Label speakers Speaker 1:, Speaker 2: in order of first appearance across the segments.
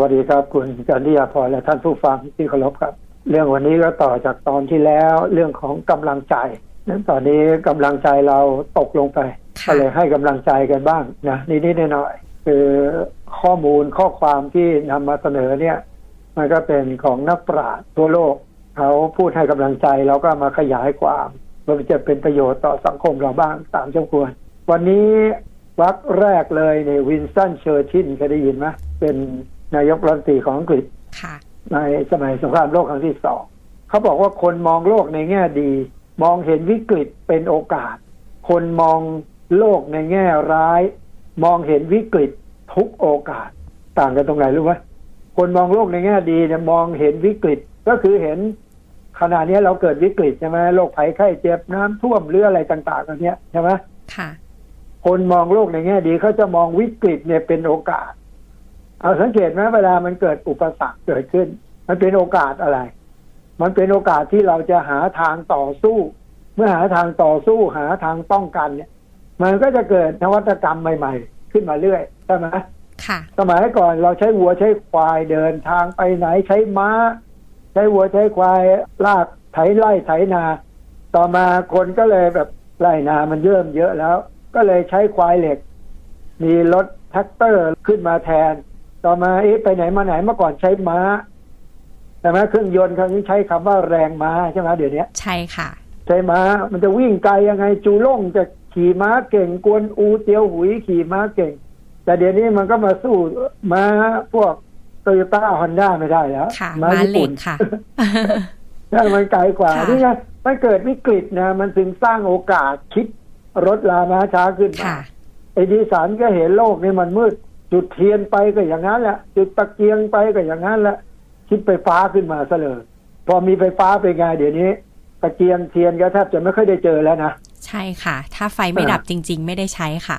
Speaker 1: วัสดีครับ คุณจันทิยาพรและท่านผู้ฟังที่เคารพครับ เรื่องวันนี้ก็ต่อจากตอนที่แล้วเรื่องของกำลังใจนั้นตอนนี้กำลังใจเราตกลงไป
Speaker 2: ค่ะ
Speaker 1: ก็เลยให้กำลังใจกันบ้างนะนิดๆหน่อยๆคือข้อมูลข้อความที่นำมาเสนอเนี่ย มันก็เป็นของนักปราชญ์ทั่วโลกเขาพูดให้กำลังใจเราก็มาขยายความมันจะเป็นประโยชน์ต่อสังคมเราบ้างตามสมควร วันนี้วักแรกเลยเนี่ยวินสตันเชอร์ชินเคยได้ยินไหมเป็น นายกรัฐมนตรีของอังกฤษ
Speaker 2: ค่ะ
Speaker 1: ในสมัยสงครามโลกครั้งที่สองเขาบอกว่าคนมองโลกในแง่ดี มองเห็นวิกฤตเป็นโอกาส คนมองโลกในแง่ร้าย มองเห็นวิกฤตทุกโอกาส ต่างกันตรงไหนรู้ไหมคนมองโลกในแง่ดีเนี่ยมองเห็นวิกฤตก็คือเห็นขณะนี้เราเกิดวิกฤตใช่ไหมโรคภัยไข้เจ็บน้ำท่วมหรืออะไรต่างๆกันเนี้ยใช่ไหม
Speaker 2: ค่ะ
Speaker 1: คนมองโลกในแง่ดีเขาจะมองวิกฤตเนี่ยเป็นโอกาส เอาสังเกตไหมเวลามันเกิดอุปสรรคเกิดขึ้น มันเป็นโอกาสอะไร มันเป็นโอกาสที่เราจะหาทางต่อสู้ เมื่อหาทางต่อสู้หาทางป้องกันเนี่ย มันก็จะเกิดนวัตกรรมใหม่ ๆ ขึ้นมาเรื่อยใช่ไหม
Speaker 2: ค่ะ
Speaker 1: สมัยก่อนเราใช้วัวใช้ควายเดินทางไปไหนใช้ม้า ใช้วัวใช้ควายลากไถไล่ไถนา ต่อมาคนก็เลยแบบไล่นามันเริ่มเยอะแล้ว ก็เลยใช้ควายเหล็ก มีรถแท็กเตอร์ขึ้นมาแทน ต่อมาเอ๊ะไปไหนมาไหนเมื่อก่อนใช้ม้าใช่ไหมเครื่องยนต์ครั้งนี้ใช้คำว่าแรงม้าใช่ไหมเดี๋ยวนี้
Speaker 2: ใช่ค่ะ
Speaker 1: ใช้ม้ามันจะวิ่งไกลยังไงจูล่งจะขี่ม้าเก่งกวนอูเตียวหุยขี่ม้าเก่ง แต่เดี๋ยวนี้มันก็มาสู้ม้าพวกโตโยต้าฮอนด้าไม่ได้แล้ว
Speaker 2: ค่ะ
Speaker 1: ม้า
Speaker 2: ม้า
Speaker 1: ญี่
Speaker 2: เหล็
Speaker 1: ปุ่
Speaker 2: ก
Speaker 1: น
Speaker 2: ค่ะ
Speaker 1: ใช่มันไกลกว่า
Speaker 2: ค่ะ
Speaker 1: นี่ไงมันเกิดวิกฤตนะ มันถึงสร้างโอกาสคิดรถลาม้าช้าขึ้นมา
Speaker 2: ค่ะ
Speaker 1: ไอ้ดีสันก็เห็นโลกนี่มันมืด จุดเทียนไปก็อย่างนั้นแหละ จุดตะเกียงไปก็อย่างนั้นแหละ คิดไฟฟ้าขึ้นมาซะเลยพอมีไฟฟ้าเป็นไงเดี๋ยวนี้ ตะเกียงเทียนก็แทบจะไม่ค่อยได้เจอแล้วนะ
Speaker 2: ใช่ค่ะ ถ้าไฟไม่
Speaker 1: อ่า
Speaker 2: ดับจริง ๆ ไม่ได้ใช้ค่ะ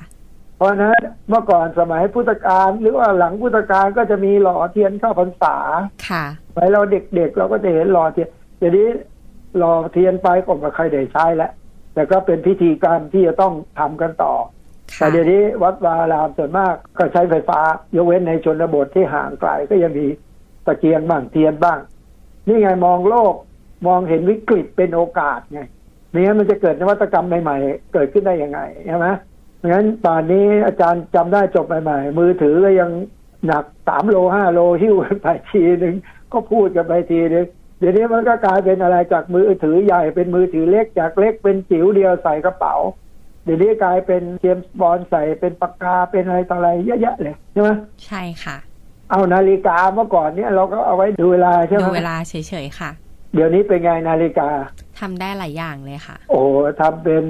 Speaker 1: เพราะฉะนั้นเมื่อก่อนสมัยพุทธกาลหรือว่าหลังพุทธกาลก็จะมีหล่อเทียนเข้าพรรษา
Speaker 2: ค่ะ
Speaker 1: สมัยเราเด็กๆเราก็จะเห็นหล่อเทียนเดี๋ยวนี้หล่อเทียนไปก็ไม่ใครได้ใช้แล้วแต่ก็เป็นพิธีกรรมที่จะต้องทำกันต่อ
Speaker 2: ค่ะ
Speaker 1: แต่เดี๋ยวนี้วัดวาอารามส่วนมากก็ใช้ไฟฟ้ายกเว้นในชนบทที่ห่างไกลก็ยังมีตะเกียงบ้างเทียนบ้าง นี่ไงมองโลกมองเห็นวิกฤตเป็นโอกาสไงไม่งั้นมันจะเกิดนวัตกรรมใหม่ๆ เกิดขึ้นได้ยังไงใช่ไหมงั้นป่านนี้อาจารย์จำได้จบใหม่ๆ มือถือก็ยังหนักสามโลห้าโลหิ้วไปทีหนึ่งก็พูดกันไปทีหนึ่งเดี๋ยวนี้มันก็กลายเป็นอะไรจากมือถือใหญ่เป็นมือถือเล็กจากเล็กเป็นจิ๋วเดียวใส่กระเป๋า ดี๋ยวนี้กลายเป็นเจมส์บอลใส่เป็นปากกาเป็นอะไรต่ออะไรเยอะแยะเลยใช่ไหม
Speaker 2: ใช่ค่ะ
Speaker 1: เอานาฬิกาเมื่อก่อนเนี่ยเราก็เอาไว้ดูเวลาใช่ไหม
Speaker 2: ดูเวลาเฉยๆค่ะ
Speaker 1: เดี๋ยวนี้เป็นไงนาฬิกา
Speaker 2: ทำได้หลายอย่างเลยค่ะ
Speaker 1: โอ้ทำเป็น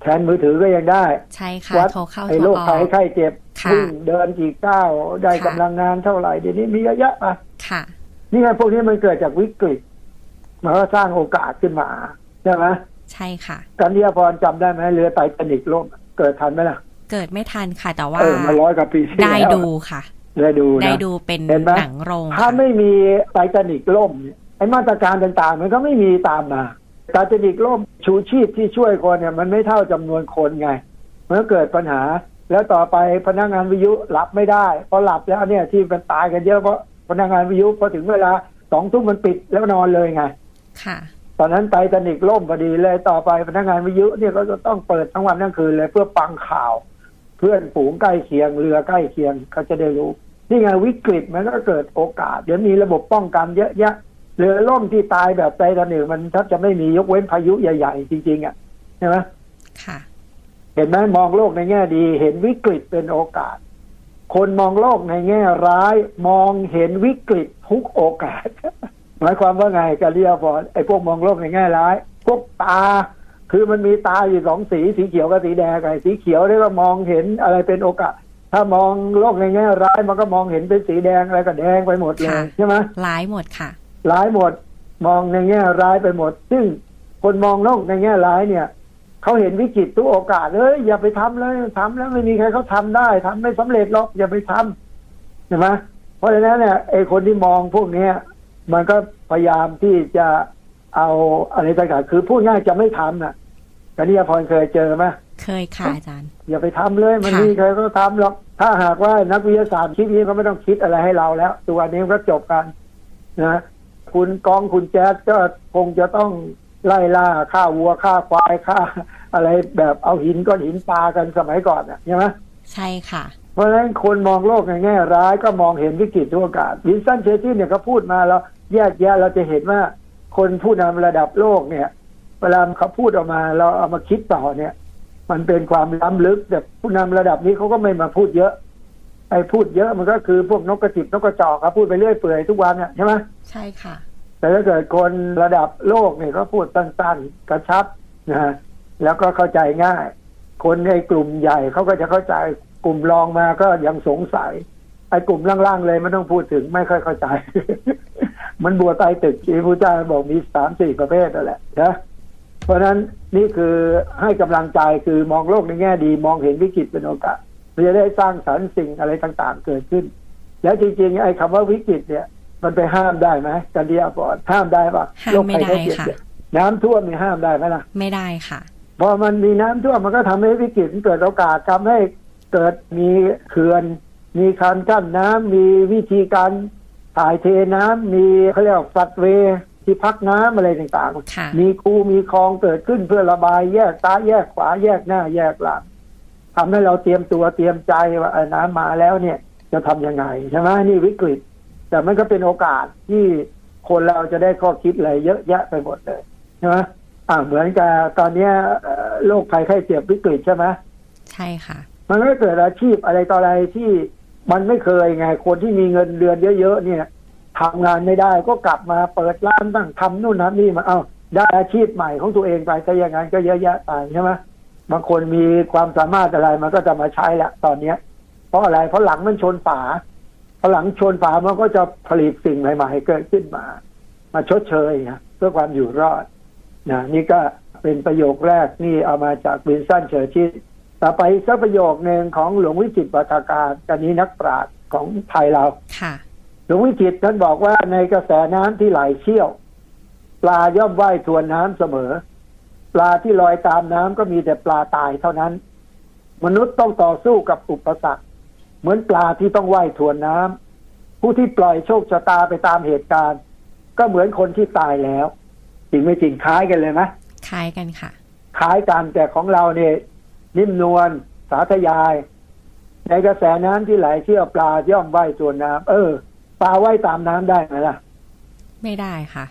Speaker 1: แทนมือถือก็ยังได้
Speaker 2: ใช่ค่ะ
Speaker 1: วัด
Speaker 2: โทรเข้า
Speaker 1: ไอ้
Speaker 2: โทร
Speaker 1: โรค
Speaker 2: ออ
Speaker 1: ภัย
Speaker 2: ก
Speaker 1: ไข้เจ็บ
Speaker 2: ค่ะ
Speaker 1: วิ่งเดินกี่ก้าวได้
Speaker 2: ค่ะ
Speaker 1: กำลังงานเท่าไหร่เดี๋ยวนี้มีเยอะแยะไป
Speaker 2: ค่ะ
Speaker 1: นี่ไงพวกนี้มันเกิดจากวิกฤตมันก็สร้างโอกาสขึ้นมาใช่ไหม
Speaker 2: ใช่ค่ะ
Speaker 1: กันที่พรจำได้ไหมเรือไททานิกล่มเกิดทันไหมล่ะ
Speaker 2: เกิดไม่ทันค่ะ แต่ว่า
Speaker 1: เออมาร้อยกว่าปีที่
Speaker 2: ได้
Speaker 1: แล้ว
Speaker 2: ดูค่ะ
Speaker 1: ได้ดูนะ
Speaker 2: ได้ดูเป็น
Speaker 1: เห็นไหม
Speaker 2: หนังโรง
Speaker 1: ถ้า
Speaker 2: ค่ะ
Speaker 1: ไม่มีไททานิกล่มเนี่ยไอ้มาตรการต่างๆ มันก็ไม่มีตามมาไททานิกล่มชูชีพที่ช่วยคนเนี่ยมันไม่เท่าจำนวนคนไงมันก็เกิดปัญหาแล้วต่อไปพนักงานวิทยุหลับไม่ได้พอหลับแล้วเนี่ยที่มันตายกันเยอะเพราะพนักงานวิทยุพอถึงเวลาสองทุ่มมันปิดแล้วนอนเลยไง
Speaker 2: ค่ะ
Speaker 1: ตอนนั้นไททานิกล่มพอดีเลยต่อไปพนักงานวิทยุเนี่ยก็จะต้องเปิดทั้งวันทั้งคืนเลย เพื่อฟังข่าว เพื่อนฝูงใกล้เคียงเรือใกล้เคียงเขาจะได้รู้นี่ไงวิกฤตมันก็เกิดโอกาส เดี๋ยวมีระบบป้องกันเยอะแยะเรือล่มที่ตายแบบไททานิกมันแทบจะไม่มียกเว้นพายุใหญ่ ๆ จริงๆอะใช่ไหม
Speaker 2: ค่ะ
Speaker 1: เห็นไหมมองโลกในแง่ดี เห็นวิกฤตเป็นโอกาส คนมองโลกในแง่ร้าย มองเห็นวิกฤตทุกโอกาส หมายความว่าไงกาเรียพรไอ้พวกมองโลกในแง่ร้าย พวกตา คือมันมีตาอยู่สองสีสีเขียวกับสีแดงไงสีเขียวเรียกว่ามองเห็นอะไรเป็นโอกาสถ้ามองโลกในแง่ร้ายมันก็มองเห็นเป็นสีแดงอะไรก็แดงไปหมดเลย
Speaker 2: ค่ะ
Speaker 1: ใช่ไหม
Speaker 2: ร้ายหมดค่ะ
Speaker 1: ร้ายหมด มองในแง่ร้ายไปหมด ซึ่งคนมองโลกในแง่ร้ายเนี่ยเขาเห็นวิกฤตทุกโอกาสเลยอย่าไปทำเลยทำแล้วไม่มีใครเขาทำได้ทำไม่สำเร็จหรอกอย่าไปทำใช่ไหมเพราะฉะนั้นเนี่ยไอ้คนที่มองพวกเนี้ย มันก็พยายามที่จะเอาอะไรต่างๆคือพูดง่ายจะไม่ทำน่ะกันนิยาพรเคยเจอไหม
Speaker 2: เคยค่ะอาจารย์
Speaker 1: อย่าไปทำเลย มัน
Speaker 2: ค่ะ
Speaker 1: มีใครก็ทำหรอก ถ้าหากว่านักวิทยาศาสตร์คิดนี้ก็ไม่ต้องคิดอะไรให้เราแล้วตัวนี้มันก็จบกันนะคุณกองคุณแจ๊สก็คงจะต้องไล่ล่าฆ่าวัวฆ่าควายฆ่า อะไรแบบเอาหินก้อนหินปากันสมัยก่อนน่ะใช่ไหม
Speaker 2: ใช่ค่ะ
Speaker 1: เพราะฉะนั้นคนมองโลกในแง่ร้ายก็มองเห็นวิกฤตทุกโอกาสวินสตันเชอร์ชิลเนี่ยเขาพูดมาแล้ว แยกแยะเราจะเห็นว่าคนผู้นำระดับโลกเนี่ยเวลาเขาพูดออกมาเราเอามาคิดต่อเนี่ย มันเป็นความล้ำลึกแต่ผู้นำระดับนี้เขาก็ไม่มาพูดเยอะไอ้พูดเยอะมันก็คือพวกนกกระจิบนกกระจอกเขาพูดไปเรื่อยเปื่อยทุกวันเนี่ยใช่ไหม
Speaker 2: ใช่ค่ะ
Speaker 1: แต่ถ้าเกิดคนระดับโลกเนี่ยเขาพูดสั้นๆกระชับนะฮะแล้วก็เข้าใจง่าย คนในกลุ่มใหญ่เขาก็จะเข้าใจกลุ่มรองมาก็ยังสงสัย ไอ้กลุ่มล่างๆเลยไม่ต้องพูดถึงไม่ค่อยเข้าใจ มันบัวใต้ตึกที่พระเจ้าบอกมีสามสี่ประเภทนั่นแหละนะเพราะฉะนั้นนี่คือให้กำลังใจคือมองโลกในแง่ดี มองเห็นวิกฤตเป็นโอกาสเพื่อจะได้สร้างสรรค์สิ่งอะไรต่างๆ เกิดขึ้น แล้วจริงๆไอ้คำว่าวิกฤตเนี่ย มันไปห้ามได้ไหมกันดีอาปอดห้ามได้ปะ
Speaker 2: ห้าม
Speaker 1: โรค
Speaker 2: ไม่
Speaker 1: ภัย
Speaker 2: ได้
Speaker 1: ไข้เจ็บ
Speaker 2: ค่ะ
Speaker 1: เนี่ยน้ำท่วมนี่ห้ามได้ไหมล่ะ
Speaker 2: ไม่ได้ค่ะ
Speaker 1: พอมันมีน้ำท่วมมันก็ทำให้วิกฤตมันเกิดโอกาสทำให้เกิดมีเขื่อน มีคันกั้นน้ำมีวิธีการถ่ายเทน้ำมีเขาเรียกว่าฟัดเวย์ที่พักน้ำอะไรต่าง
Speaker 2: ค่ะ
Speaker 1: ๆมีคูมีคลองเกิดขึ้นเพื่อระบายแยกซ้ายแยกขวาแยกหน้าแยกหลังทำให้เราเตรียมตัวเตรียมใจว่าเออน้ำมาแล้วเนี่ย จะทำยังไงใช่ไหมนี่วิกฤต แต่มันก็เป็นโอกาสที่คนเราจะได้ข้อคิดอะไรเยอะแยะไปหมดเลยใช่ไหมอ่าเหมือนกับตอนเนี้ยเอ่อโรคภัยไข้เจ็บวิกฤตใช่ไหม
Speaker 2: ใช่ค่ะ
Speaker 1: มันก็เกิดอาชีพอะไรต่ออะไรที่ มันไม่เคยไง คนที่มีเงินเดือนเยอะๆเนี่ยทำงานไม่ได้ก็กลับมาเปิดร้านบ้างทำนู่นทำนี่มาเอาได้อาชีพใหม่ของตัวเองไปก็อย่างนั้นก็เยอะแยะไปใช่ไหมบางคนมีความสามารถอะไรมันก็จะมาใช้ละตอนเนี้ย เพราะอะไรเพราะหลังมันชนฝาพอหลังชนฝามันก็จะผลิตสิ่งใหม่ๆเกิดขึ้นมา มาชดเชยนะเพื่อความอยู่รอดนะนี่ก็เป็นประโยคแรกนี่เอามาจากวินสตันเชอร์ชิล ต่อไปอีกสักประโยคหนึ่งของหลวงวิจิตรวัฒการกันนี้นักปราชญ์ของไทยเรา
Speaker 2: ค่ะ
Speaker 1: หลวงวิจิตรท่านบอกว่าในกระแสน้ำที่ไหลเชี่ยว ปลาย่อมว่ายทวนน้ำเสมอ ปลาที่ลอยตามน้ำก็มีแต่ปลาตายเท่านั้น มนุษย์ต้องต่อสู้กับอุปสรรค เหมือนปลาที่ต้องว่ายทวนน้ำผู้ที่ปล่อยโชคชะตาไปตามเหตุการณ์ ก็เหมือนคนที่ตายแล้วจริงไม่จริงคล้ายกันเลยไหม
Speaker 2: คล้ายกันค่ะ
Speaker 1: คล้ายกันแต่ของเราเนี่ย นิ่มนวลสาธยาย ในกระแสน้ำที่ไหลเชี่ยวปลาย่อมว่ายทวนน้ำเออ ปลาว่ายตามน้ำได้ไหมล่ะ
Speaker 2: ไม่ได้ค่ะ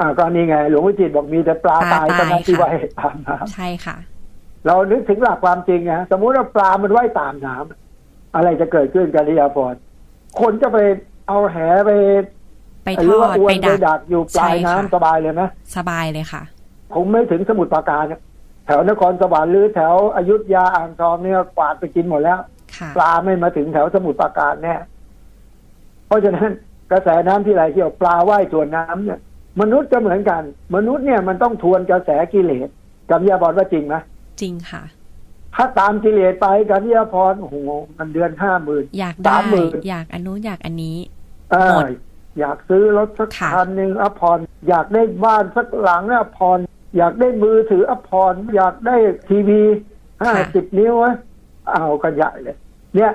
Speaker 1: อ่าก็นี่ไง หลวงวิจิตรบอกมีแต่ปลา
Speaker 2: ปลา
Speaker 1: ตายเท่านั้น
Speaker 2: ตาย
Speaker 1: ที่
Speaker 2: ค่ะ
Speaker 1: ว่ายตามน้
Speaker 2: ใช่ค่ะำ
Speaker 1: เรานึกถึงหลักความจริงนะสมมุติว่าปลามันว่ายตามน้ำอะไรจะเกิดขึ้นกันริยาพรคนจะไปเอาแหไป
Speaker 2: ไป
Speaker 1: ห
Speaker 2: ท
Speaker 1: รือ
Speaker 2: อ
Speaker 1: ว่า
Speaker 2: ด
Speaker 1: อว
Speaker 2: ไป
Speaker 1: นไป
Speaker 2: ดัก
Speaker 1: ดักอยู่ปลาย
Speaker 2: ใช่ค่ะ
Speaker 1: น้ำสบายเลยไหม
Speaker 2: สบายเลยค่ะ
Speaker 1: คงไม่ถึงสมุทรปราการเนี่ย แถวนครสวรรค์หรือแถวอยุธยาอ่างทองเนี่ยกวาดไปกินหมดแล้ว
Speaker 2: ค่ะ
Speaker 1: ปลาไม่มาถึงแถวสมุทรปราการแน่เพราะฉะนั้นกระแสน้ำที่ไหลเชี่ยวปลาว่ายทวนน้ำเนี่ย มนุษย์ก็เหมือนกัน มนุษย์เนี่ยมันต้องทวนกระแสกิเลสกัมยาบอลว่าจริงไหม
Speaker 2: จริงค่ะ
Speaker 1: ถ้าตามกิเลสไปกัมยาพรโอ้โหมันเดือนห้าหมื่น
Speaker 2: อยากได้
Speaker 1: สามหมื่น
Speaker 2: อยากอันนู้นอยากอันนี้
Speaker 1: เอ
Speaker 2: หม
Speaker 1: อ
Speaker 2: ด
Speaker 1: อยากซื้อรถสัก
Speaker 2: ค่ะ
Speaker 1: คันหนึ่งอภรอยากได้บ้านสักหลังนะอภร อยากได้มือถืออภรอยากได้ทีวีห้าสิบนิ้วอะเอากันใหญ่เลย เนี่ย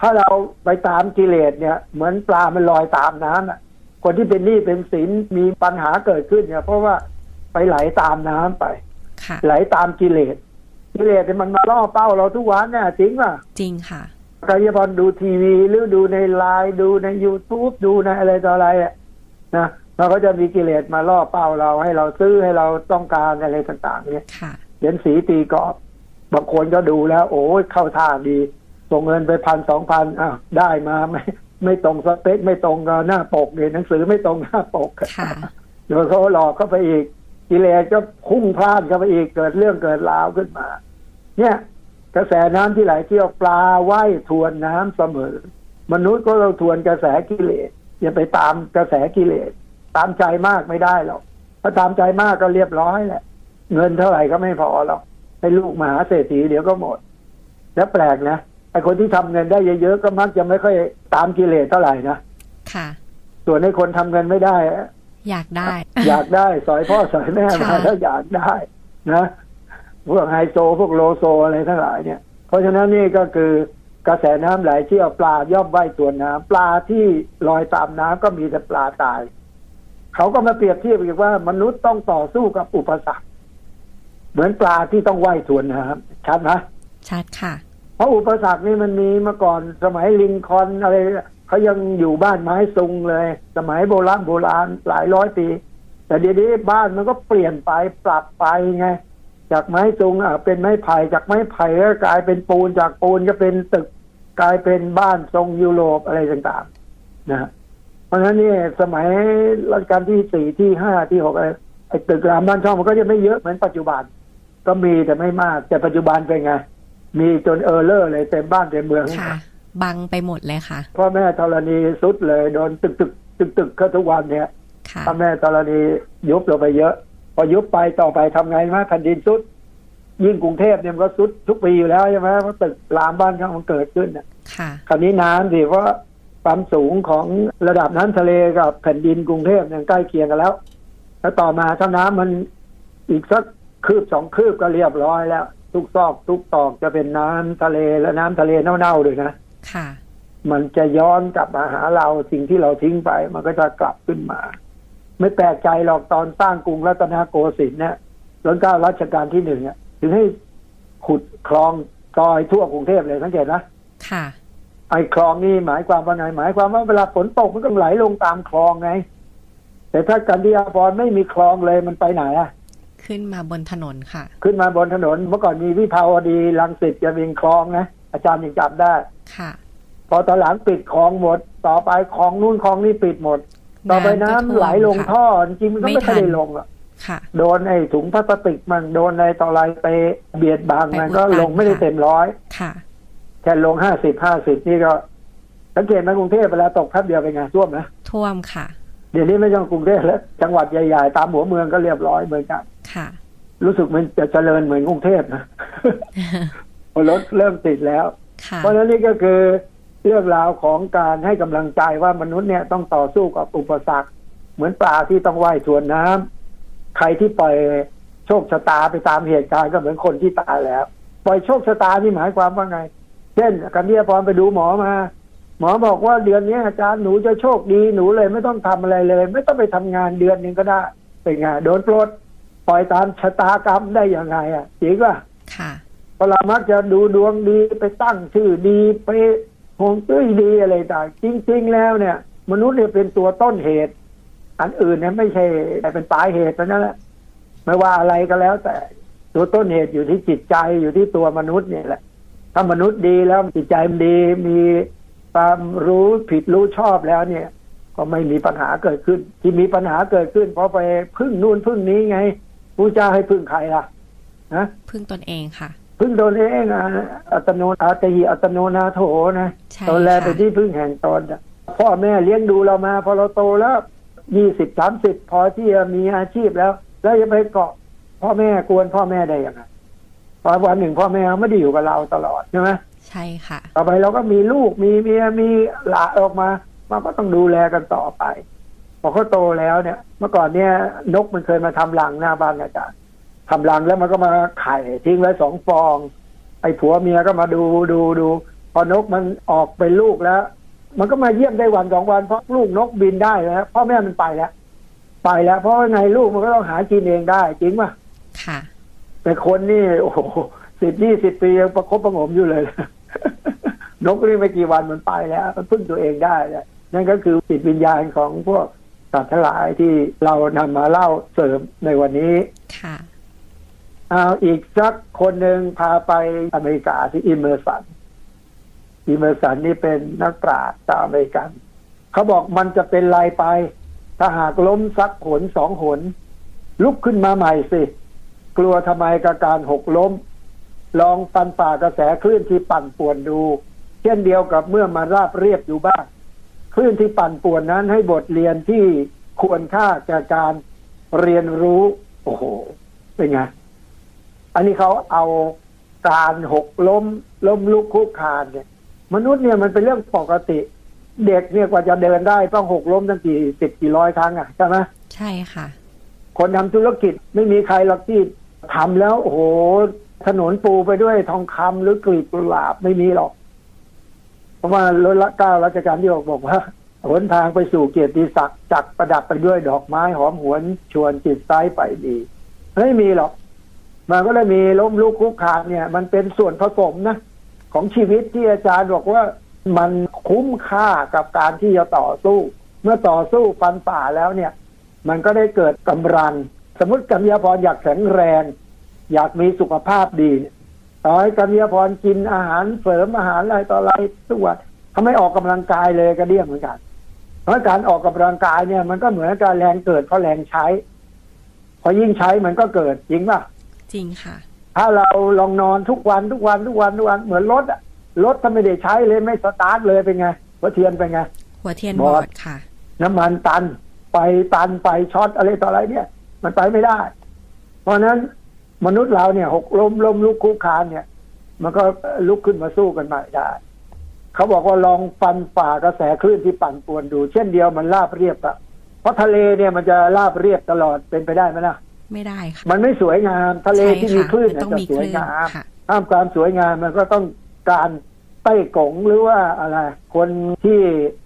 Speaker 1: ถ้าเราไปตามกิเลสเนี่ย เหมือนปลามันลอยตามน้ำอะ คนที่เป็นหนี้เป็นสินมีปัญหาเกิดขึ้นเนี่ย เพราะว่าไปไหลตามน้ำไป
Speaker 2: ค่ะ
Speaker 1: ไหลตามกิเลสกิเลสเนี่ยมันมาล่อเป้าเราทุกวันเนี่ยจริงป่ะ
Speaker 2: จริงค่ะ
Speaker 1: กายพรดูทีวีหรือดูในไลน์ดูใน YouTube ดูในอะไรต่ออะไรอะนะ เราก็จะมีกิเลสมาล่อเป้าเราให้เราซื้อให้เราต้องการอะไรต่างๆ เนี่ย
Speaker 2: ค่ะ
Speaker 1: เขียนสีตีกรอบบางคนก็ดูแล้ว โอ้ยเข้าท่าดี ส่งเงินไปพันสองพันอ้าวได้มาไม่ไม่ตรงสเปคไม่ตรงกับหน้าปกเนี่ยหนังสือไม่ตรงหน้าปก
Speaker 2: ค่ะ
Speaker 1: เดี๋ยวเขาหลอกเข้าไปอีก กิเลสก็พุ่งพลาดเข้าไปอีกเกิดเรื่องเกิดราวขึ้นมา เนี่ย กระแสน้ำที่ไหลเที่ยวปลาว่ายทวนน้ำเสมอ มนุษย์ก็เราทวนกระแสกิเลสอย่าไปตามกระแสกิเลส ตามใจมากไม่ได้หรอกถ้าตามใจมากก็เรียบร้อยแหละ เงินเท่าไหร่ก็ไม่พอหรอกให้ลูกมหาเศรษฐีเดี๋ยวก็หมด แล้วแปลกนะไอ้คนที่ทำเงินได้เยอะๆก็มักจะไม่ค่อยตามกิเลสเท่าไหร่นะ
Speaker 2: ค่ะ
Speaker 1: ส่วนในคนทำเงินไม่ได้
Speaker 2: อยากได้
Speaker 1: อยากได้สอยพ่อสอยแม่มา
Speaker 2: ค่ะ
Speaker 1: แล้วอยากได้ นะพวกไฮโซพวกโลโซอะไรทั้งหลายเนี่ย เพราะฉะนั้นนี่ก็คือกระแสน้ำไหลเชี่ยวปลาย่อมว่ายตัวน้ำปลาที่ลอยตามน้ำก็มีแต่ปลาตาย เขาก็มาเปรียบเทียบอีกว่า มนุษย์ต้องต่อสู้กับอุปสรรค เหมือนปลาที่ต้องว่ายทวนน้ำชัดไหม
Speaker 2: ชัดค่ะ
Speaker 1: เพราะอุปสรรคนี่มันมีมาก่อนสมัยลิงคอล์นอะไรเขายังอยู่บ้านไม้ซุงเลย สมัยโบราณโบราณหลายร้อยปี แต่เดี๋ยวนี้บ้านมันก็เปลี่ยนไปปรับไปไงจากไม้ซุงอะเป็นไม้ไผ่จากไม้ไผ่ก็กลายเป็นปูนจากปูนก็เป็นตึก กลายเป็นบ้านทรงยุโรปอะไรต่างๆ นะเพ ราะฉะนั้นนี่สมัยรัชกาลที่สี่ที่ห้าที่หกอะไรไอ้ตึกรามบ้านช่องมันก็จะไม่เยอะเหมือนปัจจุบัน ก็มีแต่ไม่มาก แต่ปัจจุบันเป็นไง มีจนเออเลอร์เลยเต็มบ้านเต็มเมือง
Speaker 2: ค่ะบังไปหมดเลยค่ะ
Speaker 1: พ่อแม่ธรณีสุดเลยโดนตึกตึกตึกตึกๆเข้าทุกวันเนี่ย
Speaker 2: ค่ะ
Speaker 1: พ่อแม่ธรณียุบลงไปเยอะ พอยุบไปต่อไปทำไงไหมแผ่นดินสุด ยิ่งกรุงเทพเนี่ยมันก็สุดทุกปีอยู่แล้วใช่ไหมเพราะตึกรามบ้านช่องมันเกิดขึ้นน่ะ
Speaker 2: ค่ะ
Speaker 1: คราวนี้น้ำสิเพราะ ความสูงของระดับน้ำทะเลกับแผ่นดินกรุงเทพเนี่ยใกล้เคียงกันแล้ว แล้วต่อมาถ้าน้ำมันอีกสักคืบสองคืบก็เรียบร้อยแล้ว ทุกซอกทุกตอกจะเป็นน้ำทะเลและน้ำทะเลเน่าๆด้วยนะ
Speaker 2: ค่ะ
Speaker 1: มันจะย้อนกลับมาหาเราสิ่งที่เราทิ้งไป มันก็จะกลับขึ้นมา ไม่แปลกใจหรอกตอนสร้างกรุงรัตนโกสินทร์เนี่ยรัชกาลรัชกาลที่หนึ่งเนี่ยถึงให้ขุดคลองซอยทั่วกรุงเทพเลยสังเกตนะ
Speaker 2: ค่ะ
Speaker 1: ไอ้คลองนี่หมายความว่าไงหมายความว่าเวลาฝนตกมันก็ไหลลงตามคลองไง แต่ถ้ากันดีอาพรไม่มีคลองเลยมันไปไหนอะ
Speaker 2: ขึ้นมาบนถนนค่ะ
Speaker 1: ขึ้นมาบนถนนเมื่อก่อนมีวิภาวดีรังสิตจะมีคลองนะอาจารย์ยังจับได้
Speaker 2: ค่ะ
Speaker 1: พอตอนหลังปิดคลองหมด ต่อไปคลองนู่นคลองนี่ปิดหมด ต่อไปน้ำ
Speaker 2: ก็ท่วม
Speaker 1: ไหลลง
Speaker 2: ค่ะ
Speaker 1: ท่อจริงๆมันก็
Speaker 2: ไม่
Speaker 1: ไม่
Speaker 2: ทั
Speaker 1: ค่อนยได้ลงหรอก
Speaker 2: ค่ะ
Speaker 1: โดนไอ้ถุงพลาสติกมันโดนอะไรต่ออะไรไปเบียดบัง
Speaker 2: ไป
Speaker 1: มันก็
Speaker 2: อุดตัน
Speaker 1: ลงไม่ได้
Speaker 2: ค่ะ
Speaker 1: เต็มร้อย
Speaker 2: ค่ะ
Speaker 1: แค่ลงห้าสิบห้าสิบนี่ก็ สังเกตไหมกรุงเทพเวลาตกแป๊บเดียวเป็นไงท่วมนะ
Speaker 2: ท่วมค่ะ
Speaker 1: เดี๋ยวนี้ไม่ต้องกรุงเทพแล้ว จังหวัดใหญ่ๆ ตามหัวเมืองก็เรียบร้อยเหมือนกัน
Speaker 2: ค่ะ
Speaker 1: รู้สึกมันจะเจริญเหมือนกรุงเทพนะพอรถเริ่มติดแล้ว
Speaker 2: ค่ะ
Speaker 1: เพราะฉะนั้นนี่ก็คือเรื่องราวของการให้กำลังใจว่ามนุษย์เนี่ยต้องต่อสู้กับอุปสรรค เหมือนปลาที่ต้องว่ายทวนน้ำใครที่ปล่อยโชคชะตาไปตามเหตุการณ์ก็เหมือนคนที่ตายแล้ว ปล่อยโชคชะตานี่หมายความว่าไง เช่นกันที่พรไปดูหมอมา หมอบอกว่าเดือนนี้อาจารย์หนูจะโชคดีหนูเลย ไม่ต้องทำอะไรเลย ไม่ต้องไปทำงานเดือนหนึ่งก็ได้เป็นไงโดนปลดปล่อยตามชะตากรรมได้ยังไงอะจริงป่ะ
Speaker 2: ค่ะ
Speaker 1: เพราะเรามักจะดูดวงดีไปตั้งชื่อดีไปหงจุ้ยดีอะไรต่างจริง ๆ แล้วเนี่ย มนุษย์เนี่ยเป็นตัวต้นเหตุ อันอื่นเนี่ยไม่ใช่เป็นปลายเหตุเท่านั้นแหละไม่ว่าอะไรก็แล้ว แต่ตัวต้นเหตุอยู่ที่จิตใจอยู่ที่ตัวมนุษย์เนี่ยแหละ ถ้ามนุษย์ดีแล้วจิตใจมันดีมีความรู้ผิดรู้ชอบแล้วเนี่ย ก็ไม่มีปัญหาเกิดขึ้น ที่มีปัญหาเกิดขึ้น เพราะไปพึ่งนู่นพึ่งนี้ไงผู้เจ้าให้พึ่งใครล่ะนะ
Speaker 2: พึ่งตนเองค่ะ
Speaker 1: พึ่งตนเองอะอัตโนอาตหิอัตโนนาโถนะ
Speaker 2: ใช่
Speaker 1: ตนแล
Speaker 2: ค่ะ
Speaker 1: เป็นที่พึ่งแห่งตนอะพ่อแม่เลี้ยงดูเรามาพอเราโตแล้วยี่สิบสามสิบพอที่จะมีอาชีพแล้ว แล้วจะไปเกาะพ่อแม่กวนพ่อแม่ได้ยังไง พอวันหนึ่งพ่อแม่เขาไม่ได้อยู่กับเราตลอดใช่ไหม
Speaker 2: ใช่ค่ะ
Speaker 1: ต่อไปเราก็มีลูกมีเมียมีหลานออกมามันก็ต้องดูแลกันต่อไปพอเขาโตแล้วเนี่ย เมื่อก่อนเนี่ย นกมันเคยมาทำรังหน้าบ้านอาจารย์ทำรังแล้วมันก็มาไข่ทิ้งไว้สองฟอง ไอ้ผัวเมียก็มาดูดูดู พอนกมันออกเป็นลูกแล้ว มันก็มาเยี่ยมได้วันสองวันเพราะลูกนกบินได้แล้วพ่อแม่มันไปแล้ว ไปแล้ว เพราะว่าไงลูกมันก็ต้องหากินเองได้จริงป่ะ
Speaker 2: ค่ะ
Speaker 1: แต่คนนี่โอ้โหสิบยี่สิบปียังประคบประหงมอยู่เลย นกนี่ไม่กี่วันมันไปแล้ว มันพึ่งตัวเองได้แล้วนั่นก็คือจิตวิญญาณของพวกสัตว์ทั้งหลายที่เรานำมาเล่าเสริมในวันนี้
Speaker 2: ค่ะ
Speaker 1: เอาอีกสักคนหนึ่งพาไปอเมริกาที่อิมเมอร์สันอิมเมอร์สันนี่เป็นนักปราชญ์ชาวอเมริกัน เขาบอกมันจะเป็นไรไป ถ้าหากล้มสักหนสองหน ลุกขึ้นมาใหม่สิ กลัวทำไมกับการหกล้ม ลองปันฝ่ากระแสคลื่นที่ปั่นป่วนดู เช่นเดียวกับเมื่อมาราบเรียบอยู่บ้างคลื่นที่ปั่นป่วนนั้นให้บทเรียนที่ควรค่าแก่การเรียนรู้ โอ้โห เป็นไง อันนี้เขาเอาการหกล้ม ล้มลุกคุกคานเนี่ย มนุษย์เนี่ยมันเป็นเรื่องปกติ เด็กเนี่ยกว่าจะเดินได้ต้องหกล้มตั้งกี่สิบกี่ร้อยครั้งอะใช่ไหม
Speaker 2: ใช่ค่ะ
Speaker 1: คนทำธุรกิจไม่มีใครหรอกที่ ทำแล้วโอ้โหถนนปูไปด้วยทองคำหรือกลีบกุหลาบไม่มีหรอก เพราะว่ารถละก้ารัชกาลที่หกบอกว่าหนทางไปสู่เกียรติศักดิ์จักประดับไปด้วยดอกไม้หอมหวนชวนจิตซ้ายไปดีไม่มีหรอก มันก็เลยมีล้มลุกคลุกคานเนี่ย มันเป็นส่วนผสมนะของชีวิตที่อาจารย์บอกว่ามันคุ้มค่ากับการที่จะต่อสู้ เมื่อต่อสู้ฟันฝ่าแล้วเนี่ย มันก็ได้เกิดกำลัง สมมติกัมยาพรอยากแข็งแรง อยากมีสุขภาพดีเนี่ยต่อให้กัมยาพรกินอาหารเสริมอาหารอะไรต่ออะไรทุกวันเขาไม่ออกกำลังกายเลยก็เดี่ยงเหมือนกัน เพราะการออกกำลังกายเนี่ย มันก็เหมือนการแรงเกิดเพราะแรงใช้ พอยิ่งใช้มันก็เกิดจริงป่ะ
Speaker 2: จริงค่ะ
Speaker 1: ถ้าเราลองนอนทุกวันทุกวันทุกวันทุกวันเหมือนรถอะรถถ้าไม่ได้ใช้เลยไม่สตาร์ทเลยเป็นไงหัวเทียนเป็นไง
Speaker 2: หัวเทียน
Speaker 1: บบอ
Speaker 2: อ
Speaker 1: ด
Speaker 2: ดค่ะ
Speaker 1: น้ำมันตัน ไปตันไปช็อตอะไรต่ออะไรเนี่ย มันไปไม่ได้ เพราะฉะนั้นมนุษย์เราเนี่ย หกล้มล้มลุกคลุกคลานเนี่ย มันก็ลุกขึ้นมาสู้กันใหม่ได้เขาบอกว่าลองฟันฝ่ากระแสคลื่นที่ปั่นป่วนดู เช่นเดียวมันราบเรียบอะเพราะทะเลเนี่ยมันจะราบเรียบตลอดเป็นไปได้ไหมล่ะ
Speaker 2: ไม่ได้ค่ะ
Speaker 1: มันไม่สวยงามทะเล
Speaker 2: ใช่
Speaker 1: ที่มี
Speaker 2: ค่ะ
Speaker 1: คลื่น
Speaker 2: มัน
Speaker 1: เนี่ย
Speaker 2: ต้อง
Speaker 1: จะ
Speaker 2: มี
Speaker 1: ส
Speaker 2: ค
Speaker 1: วย
Speaker 2: ลื่น
Speaker 1: งาม
Speaker 2: ค่ะ
Speaker 1: ห้ามความสวยงามมันก็ต้องการใต้กงหรือว่าอะไร คนที่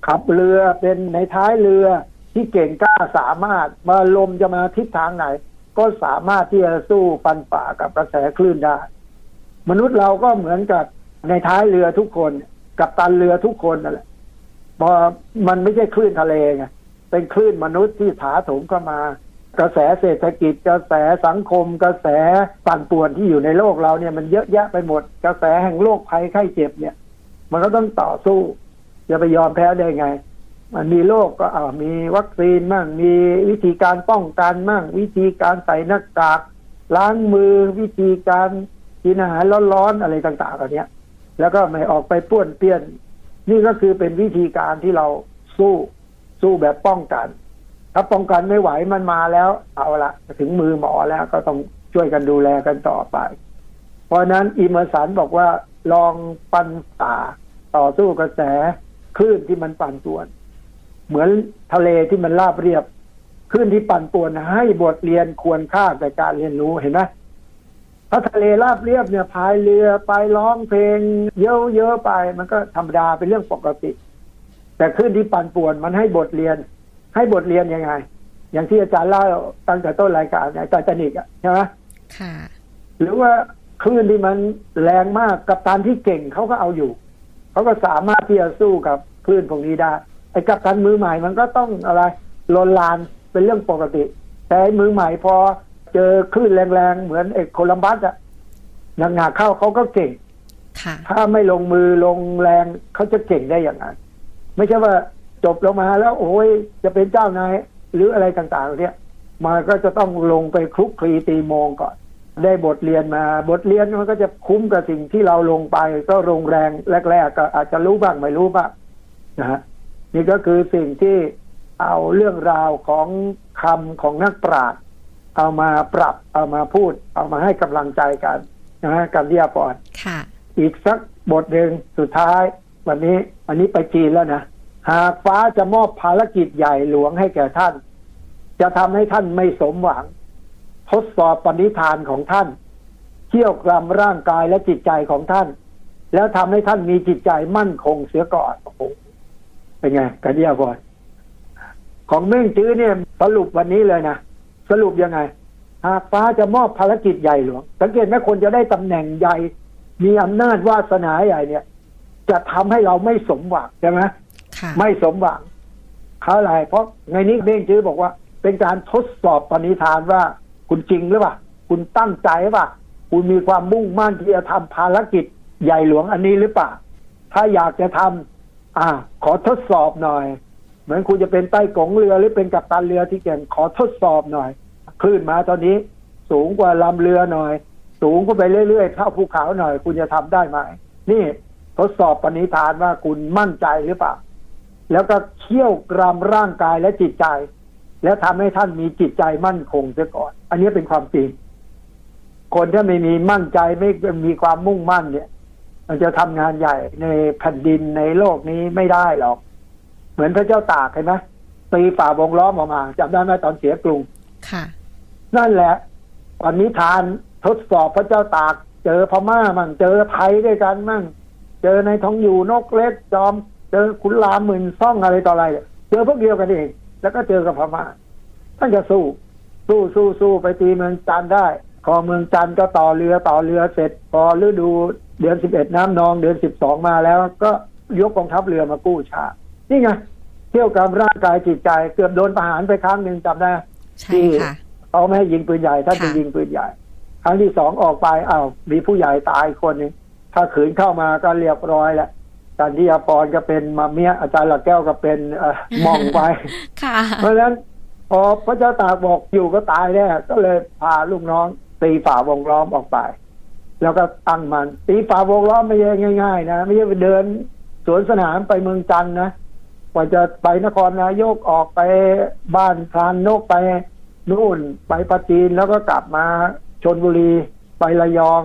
Speaker 1: ขับเรือเป็นในท้ายเรือ ที่เก่งกล้าสามารถมาลมจะมาทิศทางไหน ก็สามารถที่จะสู้ฟันฝ่ากับกระแสคลื่นได้ มนุษย์เราก็เหมือนกับในท้ายเรือทุกคน กับตันเรือทุกคนนั่นแหละพอมันไม่ใช่คลื่นทะเลไงเป็นคลื่นมนุษย์ที่ถาโถมเข้ามา กระแสเศรษฐกิจ กระแสสังคม กระแสปั่นป่วนที่อยู่ในโลกเราเนี่ย มันเยอะแยะไปหมด กระแสแห่งโรคภัยไข้เจ็บเนี่ย มันก็ต้องต่อสู้จะไปยอมแพ้ได้ไง มันมีโรคก็อ่ามีวัคซีนมั่งมีวิธีการป้องกันมั่งวิธีการใส่หน้ากากล้างมือวิธีการกินอาหารร้อนๆอะไรต่างๆเหล่านี้แล้วก็ไม่ออกไปป้วนเปี้ยน นี่ก็คือเป็นวิธีการที่เราสู้สู้แบบป้องกัน ถ้าป้องกันไม่ไหวมันมาแล้ว เอาละถึงมือหมอแล้วก็ต้องช่วยกันดูแลกันต่อไป เพราะนั้นอิมเมอร์สันบอกว่าลองปันฝ่าต่อสู้กระแสคลื่นที่มันปั่นป่วน เหมือนทะเลที่มันราบเรียบคลื่นที่ปั่นป่วนให้บทเรียนควรค่าแต่การเรียนรู้เห็นไหมถ้าทะเลราบเรียบเนี่ยพายเรือไปร้องเพลง เยอะๆไป มันก็ธรรมดาเป็นเรื่องปกติ แต่คลื่นที่ปั่นป่วนมันให้บทเรียน ให้บทเรียนยังไง อย่างที่อาจารย์เล่าตั้งแต่ต้นรายการไอ้ไททานิกอะใช่ไหม
Speaker 2: ค่ะ
Speaker 1: หรือว่าคลื่นที่มันแรงมากกับตันที่เก่งเขาก็เอาอยู่เขาก็สามารถที่จะสู้กับคลื่นพวกนี้ได้ไอ้กับตันมือใหม่มันก็ต้องอะไรลนลานเป็นเรื่องปกติ แต่ไอ้มือใหม่พอเจอคลื่นแรงๆ เหมือนไอ้โคลัมบัสอะหนักหนาเข้าเขาก็เก่ง
Speaker 2: ค่ะ
Speaker 1: ถ้าไม่ลงมือลงแรงเขาจะเก่งได้อย่างไรไม่ใช่ว่าจบลงมาแล้ว โอ้ยจะเป็นเจ้านายหรืออะไรต่างๆเนี่ยมันก็จะต้องลงไปคลุกคลีตีโมงก่อน ได้บทเรียนมา บทเรียนมันก็จะคุ้มกับสิ่งที่เราลงไป ก็ลงแรงแรก ๆ ก็อาจจะรู้บ้างไม่รู้บ้างนะฮะ นี่ก็คือสิ่งที่เอาเรื่องราวของคำของนักปราชญ์เอามาปรับเอามาพูด เอามาให้กำลังใจกันนะฮะกันที่อาปอน
Speaker 2: ค่ะ
Speaker 1: อีกสักบทหนึ่งสุดท้าย วันนี้อันนี้ไปจีนแล้วนะหากฟ้าจะมอบภารกิจใหญ่หลวงให้แก่ท่าน จะทำให้ท่านไม่สมหวัง ทดสอบปณิธานของท่านเที่ยวกรำร่างกายและจิตใจของท่าน แล้วทำให้ท่านมีจิตใจมั่นคงเสียก่อนโอ้โห เป็นไงกันเดียบอยของเม่งจื้อเนี่ย สรุปวันนี้เลยนะ สรุปยังไง หากฟ้าจะมอบภารกิจใหญ่หลวง สังเกตไหมคนจะได้ตำแหน่งใหญ่ มีอำนาจวาสนาใหญ่เนี่ย จะทำให้เราไม่สมหวังใช่ไหม
Speaker 2: ค่ะ
Speaker 1: ไม่สมหวังเขาอะไรเพราะในนี้เบ้งจื้อบอกว่า เป็นการทดสอบปณิธานว่า คุณจริงหรือเปล่าคุณตั้งใจหรือเปล่าคุณมีความมุ่งมั่นที่จะทำภารกิจใหญ่หลวงอันนี้หรือเปล่าถ้าอยากจะทำ อ่า ขอทดสอบหน่อย เหมือนคุณจะเป็นใต้กงเรือหรือเป็นกัปตันเรือที่เก่งขอทดสอบหน่อย คลื่นมาตอนนี้ สูงกว่าลำเรือหน่อย สูงก็ไปเรื่อยๆเท่าภูเขาหน่อย คุณจะทำได้ไหมนี่ทดสอบปณิธานว่าคุณมั่นใจหรือเปล่า แล้วก็เคี่ยวกรำร่างกายและจิตใจ แล้วทำให้ท่านมีจิตใจมั่นคงเสียก่อน อันนี้เป็นความจริง คนถ้าไม่มีมั่นใจไม่มีความมุ่งมั่นเนี่ย มันจะทำงานใหญ่ในแผ่นดินในโลกนี้ไม่ได้หรอก เหมือนพระเจ้าตากเห็นไหมตีฝ่าวงล้อมออกมาจำได้ไหมตอนเสียกรุง
Speaker 2: ค่ะ
Speaker 1: นั่นแหละปณิธานทดสอบพระเจ้าตาก เจอพม่ามั่งเจอไทยด้วยกันมั่งเจอในท้องอยู่นกเล็กจอม เจอขุนรามหมื่นซ่องอะไรต่ออะไร เจอพวกเดียวกันเอง แล้วก็เจอกับพม่าท่านจะสู้ สู้สู้สู้ไปตีเมืองจันทร์ได้พอเมืองจันทร์ก็ต่อเรือต่อเรือเสร็จ พอฤดู เดือนสิบเอ็ดน้ำนอง เดือนสิบสองมาแล้ว ก็ยกกองทัพเรือมากู้ชาตินี่ไงเที่ยวกับร่างกายจิตใจ เกือบโดนประหารไปครั้งหนึ่งจำได้
Speaker 2: ใช่ค่ะ
Speaker 1: เขาไม่ให้ยิงปืนใหญ่ท่าน
Speaker 2: ค่ะ
Speaker 1: จะยิงปืนใหญ่ ครั้งที่สองออกไปอ้าวมีผู้ใหญ่ตายคนหนึ่งถ้าขืนเข้ามาก็เรียบร้อยแล้วการที่อาพรก็เป็นมาเมียอาจารย์หลักแก้วก็เป็นเอ่อมองไป
Speaker 2: ค่ะ
Speaker 1: เพราะฉะนั้นพอพระเจ้าตากบอกอยู่ก็ตายแน่ก็เลยพาลูกน้องตีฝ่าวงล้อมออกไป แล้วก็ตั้งมันตีฝ่าวงล้อมไม่ใช่ง่าย ๆ นะไม่ใช่ไปเดินสวนสนามไปเมืองจันนะกว่าจะไปนครนายกออกไปบ้านพรานนกไปนู่นไปปราจีนแล้วก็กลับมาชนบุรีไประยอง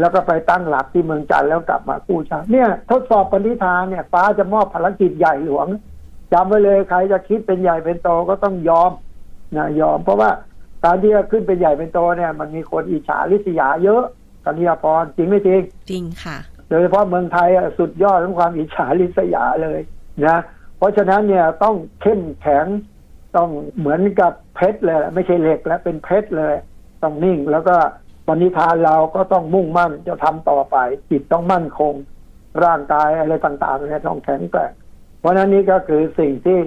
Speaker 1: แล้วก็ไปตั้งหลักที่เมืองจันแล้วกลับมากู้ชาติเนี่ย ทดสอบปณิธานเนี่ย ฟ้าจะมอบภารกิจใหญ่หลวงจำไว้เลยใครจะคิดเป็นใหญ่เป็นโตก็ต้องยอมนะยอม เพราะว่าการที่จะขึ้นเป็นใหญ่เป็นโตเนี่ย มันมีคนอิจฉาริษยาเยอะ กันนิยพรจริงไม่จริง
Speaker 2: จริงค่ะ
Speaker 1: โดยเฉพาะเมืองไทยอะสุดยอดของความอิจฉาริษยาเลยนะ เพราะฉะนั้นเนี่ยต้องเข้มแข็งต้องเหมือนกับเพชรเลย ไม่ใช่เหล็กแล้วเป็นเพชรเลย ต้องนิ่งแล้วก็ปณิธานเราก็ต้องมุ่งมั่นจะทำต่อไป จิตต้องมั่นคง ร่างกายอะไรต่างๆเนี่ยต้องแข็งแกร่งเพราะฉะนั้นนี่ก็คือสิ่งที่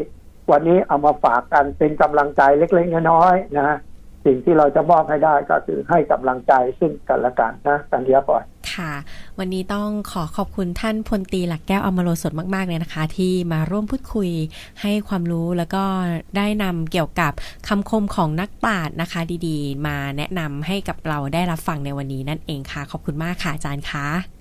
Speaker 1: วันนี้เอามาฝากกันเป็นกำลังใจเล็กๆน้อยๆนะ สิ่งที่เราจะมอบให้ได้ก็คือให้กำลังใจซึ่งกันและกันนะกันเทียบอย
Speaker 2: ค่ะ วันนี้ต้องขอขอบคุณท่านพลตีหลักแก้วอมโรสดมาก ๆ เลยนะคะ ที่มาร่วมพูดคุยให้ความรู้แล้วก็ได้นำเกี่ยวกับคำคมของนักปราชญ์นะคะ ดีๆ มาแนะนำให้กับเราได้รับฟังในวันนี้นั่นเองค่ะ ขอบคุณมากค่ะอาจารย์คะ